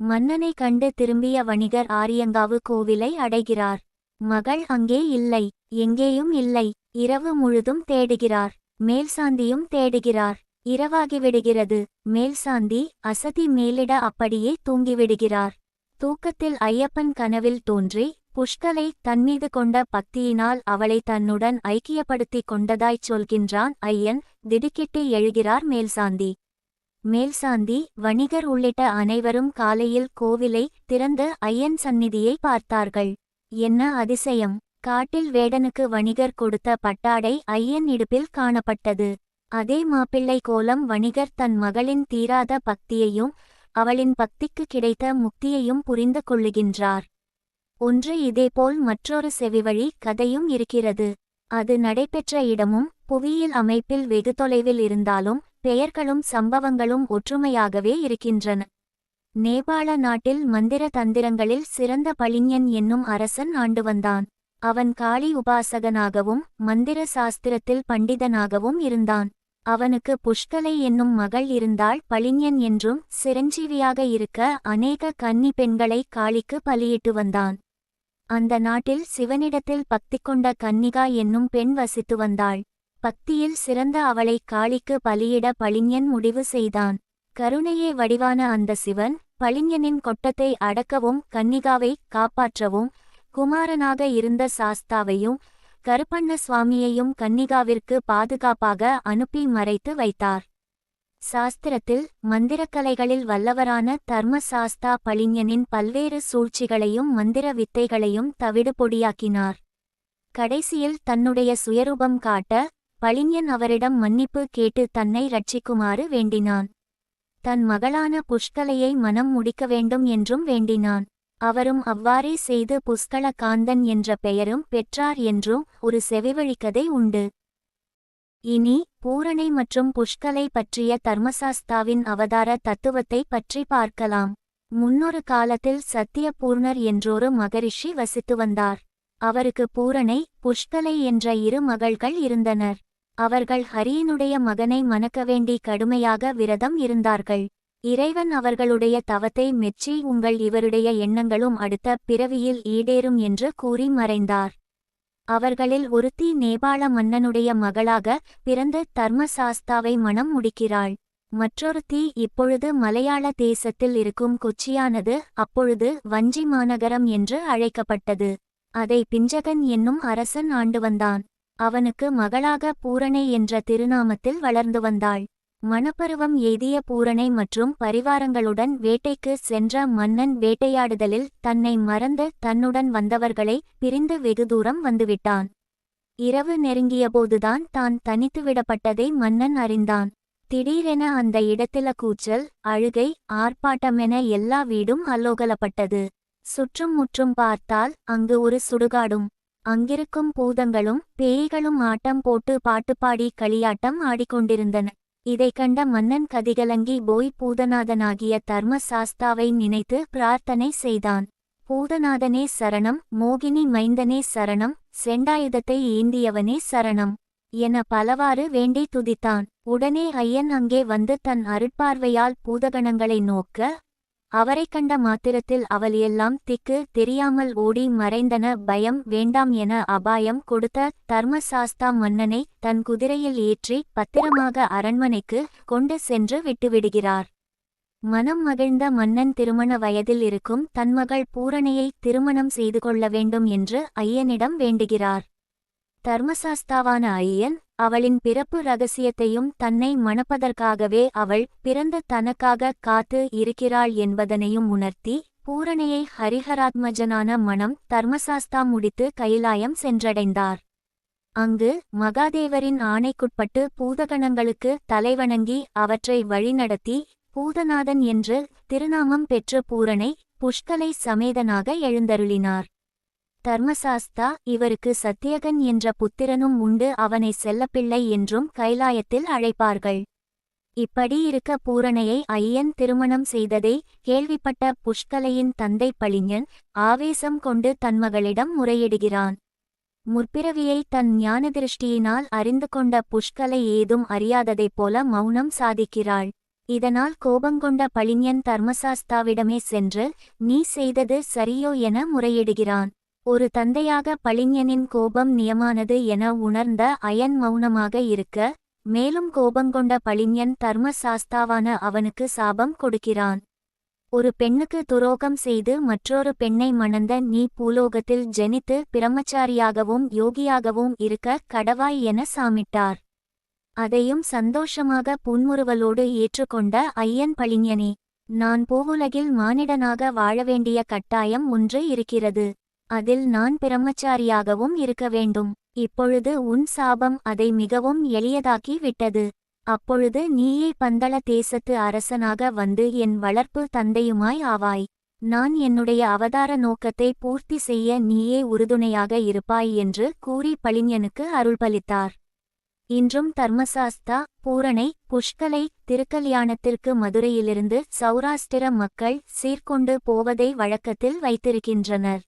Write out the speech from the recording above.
மன்னனை கண்டு திரும்பிய வணிகர் ஆரியங்காவு கோவிலை அடைகிறார். மகள் அங்கே இல்லை எங்கேயும் இல்லை. இரவு முழுதும் தேடுகிறார் மேல்சாந்தியும் தேடுகிறார். இரவாகிவிடுகிறது மேல்சாந்தி அசதி மேலிட அப்படியே தூங்கிவிடுகிறார் தூக்கத்தில் ஐயப்பன் கனவில் தோன்றி புஷ்கலை தன்மீது கொண்ட பக்தியினால் அவளை தன்னுடன் ஐக்கியப்படுத்திக் கொண்டதாய்ச் சொல்கின்றான் ஐயன் திடுக்கிட்டு எழுகிறார் மேல்சாந்தி மேல்சாந்தி வணிகர் உள்ளிட்ட அனைவரும் காலையில் கோவிலை திறந்து ஐயன் சந்நிதியை பார்த்தார்கள். என்ன அதிசயம்! காட்டில் வேடனுக்கு வணிகர் கொடுத்த பட்டாடை ஐயன் இடுப்பில் காணப்பட்டது. அதே மாப்பிள்ளை கோலம் வணிகர் தன் மகளின் தீராத பக்தியையும் அவளின் பக்திக்கு கிடைத்த முக்தியையும் புரிந்து கொள்ளுகின்றார். ஒன்று இதேபோல் மற்றொரு செவிவழி கதையும் இருக்கிறது. அது நடைபெற்ற இடமும் புவியியல் அமைப்பில் வெகு தொலைவில் இருந்தாலும் பெயர்களும் சம்பவங்களும் ஒற்றுமையாகவே இருக்கின்றன. நேபாள நாட்டில் மந்திர தந்திரங்களில் சிறந்த பளிஞன் என்னும் அரசன் ஆண்டு வந்தான். அவன் காளி உபாசகனாகவும் மந்திர சாஸ்திரத்தில் பண்டிதனாகவும் இருந்தான். அவனுக்கு புஷ்கலை என்னும் மகள் இருந்தால் பளிஞன் என்றும் சிரஞ்சீவியாக இருக்க அநேக கன்னி பெண்களை காளிக்கு பலியிட்டு வந்தான். அந்த நாட்டில் சிவனிடத்தில் பக்தி கொண்ட கன்னிகா என்னும் பெண் வசித்து வந்தாள். பக்தியில் சிறந்த அவளை காளிக்கு பலியிட பளிஞன் முடிவு செய்தான். கருணையே வடிவான அந்த சிவன் பளிஞனின் கொட்டத்தை அடக்கவும் கன்னிகாவை காப்பாற்றவும் குமாரனாக இருந்த சாஸ்தாவையும் கருப்பண்ண சுவாமியையும் கன்னிகாவிற்கு பாதுகாப்பாக அனுப்பி மறைத்து வைத்தார். சாஸ்திரத்தில் மந்திரக்கலைகளில் வல்லவரான தர்ம சாஸ்தா பளிஞனின் பல்வேறு சூழ்ச்சிகளையும் மந்திர வித்தைகளையும் தவிடுபொடியாக்கினார் கடைசியில் தன்னுடைய சுயரூபம் காட்ட பளிஞன் அவரிடம் மன்னிப்பு கேட்டு தன்னை ரட்சிக்குமாறு வேண்டினான். தன் மகளான புஷ்கலையை மனம் முடிக்க வேண்டும் என்றும் வேண்டினான். அவரும் அவ்வாறே செய்து புஷ்கல காந்தன் என்ற பெயரும் பெற்றார் என்றும் ஒரு செவிவழிக்கதை உண்டு. இனி பூரணை மற்றும் புஷ்கலை பற்றிய தர்மசாஸ்தாவின் அவதார தத்துவத்தை பற்றி பார்க்கலாம். முன்னொரு காலத்தில் சத்தியபூர்ணர் என்றொரு மகரிஷி வசித்து வந்தார். அவருக்கு பூரணை புஷ்கலை என்ற இரு மகள்கள் இருந்தனர். அவர்கள் ஹரியினுடைய மகனை மணக்க வேண்டி கடுமையாக விரதம் இருந்தார்கள். இறைவன் அவர்களுடைய தவத்தை மெச்சி உங்கள் இவருடைய எண்ணங்களும் அடுத்த பிறவியில் ஈடேறும் என்று கூறி மறைந்தார். அவர்களில் ஒருத்தி நேபாள மன்னனுடைய மகளாக பிறந்த தர்மசாஸ்தாவை மணம் முடிக்கிறாள். மற்றொருத்தி இப்பொழுது மலையாள தேசத்தில் இருக்கும் கொச்சியானது அப்பொழுது வஞ்சி மாநகரம் என்று அழைக்கப்பட்டது. அதை பிஞ்சகன் என்னும் அரசன் ஆண்டு வந்தான். அவனுக்கு மகளாக பூரணை என்ற திருநாமத்தில் வளர்ந்து வந்தாள். மணப்பருவம் எய்திய பூரணை மற்றும் பரிவாரங்களுடன் வேட்டைக்கு சென்ற மன்னன் வேட்டையாடுதலில் தன்னை மறந்து தன்னுடன் வந்தவர்களை பிரிந்து வெகு தூரம் வந்துவிட்டான். இரவு நெருங்கியபோதுதான் தான் தனித்து விடப்பட்டதை மன்னன் அறிந்தான். திடீரென அந்த இடத்தில கூச்சல் அழுகை ஆர்ப்பாட்டமென எல்லா வீடும் அல்லோகலப்பட்டது. சுற்றும் முற்றும் பார்த்தால் அங்கு ஒரு சுடுகாடும். அங்கிருக்கும் பூதங்களும் பேய்களும் ஆட்டம் போட்டு பாட்டுப்பாடி களியாட்டம் ஆடிக்கொண்டிருந்தன. இதைக் கண்ட மன்னன் கதிகலங்கி போய் பூதநாதனாகிய தர்ம சாஸ்தாவை நினைத்து பிரார்த்தனை செய்தான். பூதநாதனே சரணம் மோகினி மைந்தனே சரணம் செண்டாயுதத்தை ஏந்தியவனே சரணம் என பலவாறு வேண்டி துதித்தான். உடனே ஐயன் அங்கே வந்து தன் அருட்பார்வையால் பூதகணங்களை நோக்க அவரைக் கண்ட மாத்திரத்தில் அவள் எல்லாம் திக்கு தெரியாமல் ஓடி மறைந்தன பயம் வேண்டாம் என அபாயம் கொடுத்த தர்மசாஸ்தா மன்னனை தன் குதிரையில் ஏற்றி பத்திரமாக அரண்மனைக்கு கொண்டு சென்று விட்டுவிடுகிறார். மனம் மகிழ்ந்த மன்னன் திருமண வயதில் இருக்கும் தன் மகள் பூரணையை திருமணம் செய்து கொள்ள வேண்டும் என்று ஐயனிடம் வேண்டுகிறார். தர்மசாஸ்தாவான ஐயன் அவளின் பிறப்பு ரகசியத்தையும் தன்னை மணப்பதற்காகவே அவள் பிறந்த தனக்காக காத்து இருக்கிறாள் என்பதனையும் உணர்த்தி பூரணையை ஹரிஹராத்மஜனான மனம் தர்மசாஸ்தா முடித்து கைலாயம் சென்றடைந்தார். அங்கு மகாதேவரின் ஆணைக்குட்பட்டு பூதகணங்களுக்கு தலைவணங்கி அவற்றை வழிநடத்தி பூதநாதன் என்று திருநாமம் பெற்ற பூரணை புஷ்கலை சமேதனாக எழுந்தருளினார். தர்மசாஸ்தா இவருக்கு சத்தியகன் என்ற புத்திரனும் உண்டு அவனை செல்லப்பிள்ளை என்றும் கைலாயத்தில் அழைப்பார்கள். இப்படி இருக்க பூரணையை ஐயன் திருமணம் செய்ததை கேள்விப்பட்ட புஷ்கலையின் தந்தை பளிஞன் ஆவேசம் கொண்டு தன்மகளிடம் முறையிடுகிறான். முற்பிறவியை தன் ஞானதிருஷ்டியினால் அறிந்து கொண்ட புஷ்கலை ஏதும் அறியாததைப் போல மௌனம் சாதிக்கிறாள். இதனால் கோபங்கொண்ட பளிஞன் தர்மசாஸ்தாவிடமே சென்று நீ செய்தது சரியோ என முறையிடுகிறான். ஒரு தந்தையாக பளிஞனின் கோபம் நியமானது என உணர்ந்த அயன் மௌனமாக இருக்க மேலும் கோபங்கொண்ட பளிஞன் தர்ம சாஸ்தாவான அவனுக்கு சாபம் கொடுக்கிறான். ஒரு பெண்ணுக்கு துரோகம் செய்து மற்றொரு பெண்ணை மணந்த நீ பூலோகத்தில் ஜெனித்து பிரம்மச்சாரியாகவும் யோகியாகவும் இருக்க கடவாய் என சாமிட்டார். அதையும் சந்தோஷமாக புன்முறுவலோடு ஏற்றுக்கொண்ட ஐயன் பளிஞனே நான் பூவுலகில் மானிடனாக வாழ வேண்டிய கட்டாயம் ஒன்று இருக்கிறது. அதில் நான் பிரம்மச்சாரியாகவும் இருக்க வேண்டும். இப்பொழுது உன் சாபம் அதை மிகவும் எளியதாக்கி விட்டது. அப்பொழுது நீயே பந்தள தேசத்து அரசனாக வந்து என் வளர்ப்பு தந்தையுமாய் ஆவாய். நான் என்னுடைய அவதார நோக்கத்தை பூர்த்தி செய்ய நீயே உறுதுணையாக இருப்பாய் என்று கூறி பளிஞனுக்கு அருள்பளித்தார் இன்றும் தர்மசாஸ்தா பூரணை புஷ்கலை திருக்கல்யாணத்திற்கு மதுரையிலிருந்து சௌராஷ்டிர மக்கள் சீர்கொண்டு போவதை வழக்கத்தில் வைத்திருக்கின்றனர்.